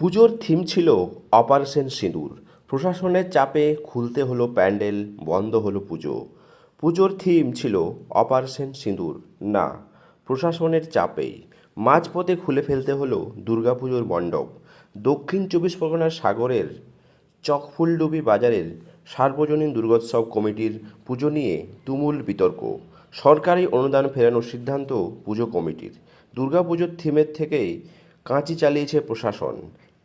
পুজোর থিম ছিল অপারেশন সিঁদুর প্রশাসনের চাপে খুলতে হলো প্যান্ডেল, বন্ধ হলো পুজো। পুজোর থিম ছিল অপারেশন সিঁদুর না, প্রশাসনের চাপেই। মাঝপথে খুলে ফেলতে হলো দুর্গাপুজোর মণ্ডপ। দক্ষিণ চব্বিশ পরগনার সাগরের চকফুলডুবি বাজারের সার্বজনীন দুর্গোৎসব কমিটির পুজো নিয়ে তুমুল বিতর্ক। সরকারি অনুদান ফেরানোর সিদ্ধান্ত পুজো কমিটির। দুর্গাপুজোর থিমের থেকেই কাঁচি চালিয়েছে প্রশাসন।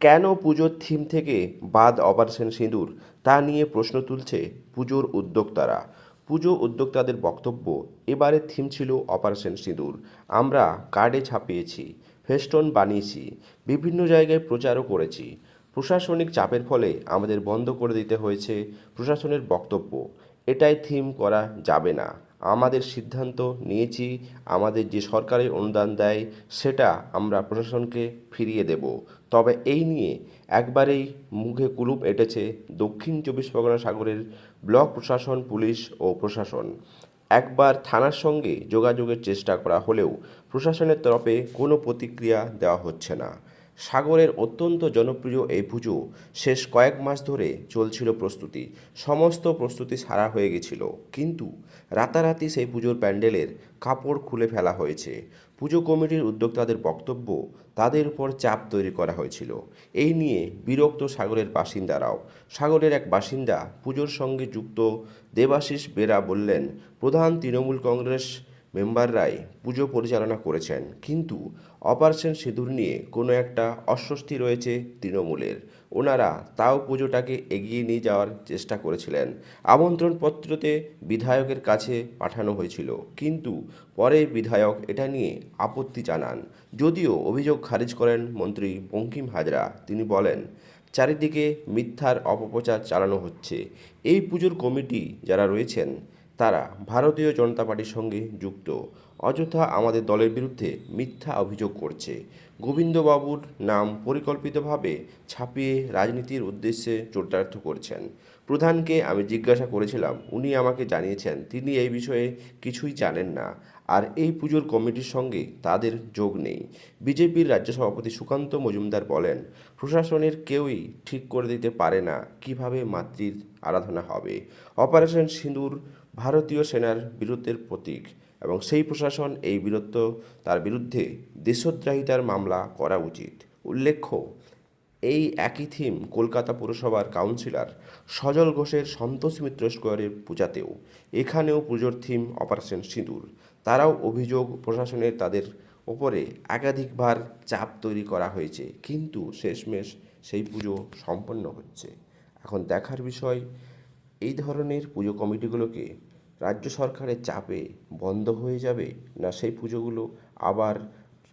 কেন পুজোর থিম থেকে বাদ অপারেশন সিঁদুর? তা নিয়ে প্রশ্ন তুলছে পুজোর উদ্যোক্তারা। পুজো উদ্যোক্তাদের বক্তব্য এবারের থিম ছিল অপারেশন সিঁদুর। আমরা কার্ডে ছাপিয়েছি, ফেস্টন বানিয়েছি, বিভিন্ন জায়গায় প্রচারও করেছি। প্রশাসনিক চাপের ফলে আমাদের বন্ধ করে দিতে হয়েছে প্রশাসনের বক্তব্য। এটাই থিম করা যাবে না। আমাদের সিদ্ধান্ত নিয়েছি, আমাদের যে সরকারি অনুদান দেয়, সেটা আমরা প্রশাসনকে ফিরিয়ে দেব। তবে এই নিয়ে একবারেই মুখে কুলুপ এঁটেছে দক্ষিণ চব্বিশ পরগনা সাগরের ব্লক প্রশাসন, পুলিশ ও প্রশাসন। একবার থানার সঙ্গে যোগাযোগের চেষ্টা করা হলেও প্রশাসনের তরফে কোনো প্রতিক্রিয়া দেওয়া হচ্ছে না। সাগরের অত্যন্ত জনপ্রিয় এই পুজো শেষ কয়েক মাস ধরে চলছিল প্রস্তুতি। সমস্ত প্রস্তুতি সারা হয়ে গেছিল। কিন্তু রাতারাতি সেই পুজোর প্যান্ডেলের কাপড় খুলে ফেলা হয়েছে। পুজো কমিটির উদ্যোক্তাদের বক্তব্য তাদের উপর চাপ তৈরি করা হয়েছিল। এই নিয়ে বিরক্ত সাগরের বাসিন্দারাও। সাগরের এক বাসিন্দা পুজোর সঙ্গে যুক্ত দেবাশিস বেরা বললেন, প্রধান তৃণমূল কংগ্রেস মেম্বাররাই পুজো পরিচালনা করেছেন। কিন্তু অপারেশন সিঁদুর নিয়ে কোনো একটা অস্বস্তি রয়েছে তৃণমূলের। ওনারা তাও পুজোটাকে এগিয়ে নিয়ে যাওয়ার চেষ্টা করেছিলেন। আমন্ত্রণপত্রতে বিধায়কের কাছে পাঠানো হয়েছিল। কিন্তু পরে বিধায়ক এটা নিয়ে আপত্তি জানান। যদিও অভিযোগ খারিজ করেন মন্ত্রী বঙ্কিম হাজরা। তিনি বলেন, চারিদিকে মিথ্যার অপপ্রচার চালানো হচ্ছে। এই পুজোর কমিটি যারা রয়েছেন তারা ভারতীয় জনতা পার্টির সঙ্গে যুক্ত। অযথা আমাদের দলের বিরুদ্ধে মিথ্যা অভিযোগ করছে। গোবিন্দবাবুর নাম পরিকল্পিতভাবে ছাপিয়ে রাজনীতির উদ্দেশ্যে চরিতার্থ করছেন। প্রধানকে আমি জিজ্ঞাসা করেছিলাম, উনি আমাকে জানিয়েছেন, তিনি এই বিষয়ে কিছুই জানেন না। আর এই পুজোর কমিটির সঙ্গে তাদের যোগ নেই। বিজেপির রাজ্য সভাপতি সুকান্ত মজুমদার বলেন, প্রশাসনের কেউই ঠিক করে দিতে পারে না কীভাবে মাতৃর আরাধনা হবে। অপারেশন সিঁদুর ভারতীয় সেনার বীরত্বের প্রতীক। এবং সেই প্রশাসন এই বীরত্ব তার বিরুদ্ধে দেশদ্রোহিতার মামলা করা উচিত। উল্লেখ্য, এই একই থিম কলকাতা পুরসভার কাউন্সিলর সজল ঘোষের সন্তোষ মিত্র স্কোয়ারের পূজাতেও। এখানেও পুজোর থিম অপারেশন সিঁদুর। তারাও অভিযোগ প্রশাসনের তাদের ওপরে একাধিকবার চাপ তৈরি করা হয়েছে, কিন্তু শেষমেশ সেই পুজো সম্পন্ন হচ্ছে। এখন দেখার বিষয়, এই ধরনের পুজো কমিটিগুলোকে রাজ্য সরকারের চাপে বন্ধ হয়ে যাবে না সেই পুজোগুলো আবার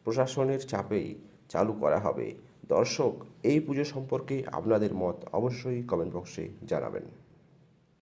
প্রশাসনের চাপেই চালু করা হবে? দর্শক, এই পুজো সম্পর্কে আপনাদের মত অবশ্যই কমেন্ট বক্সে জানাবেন।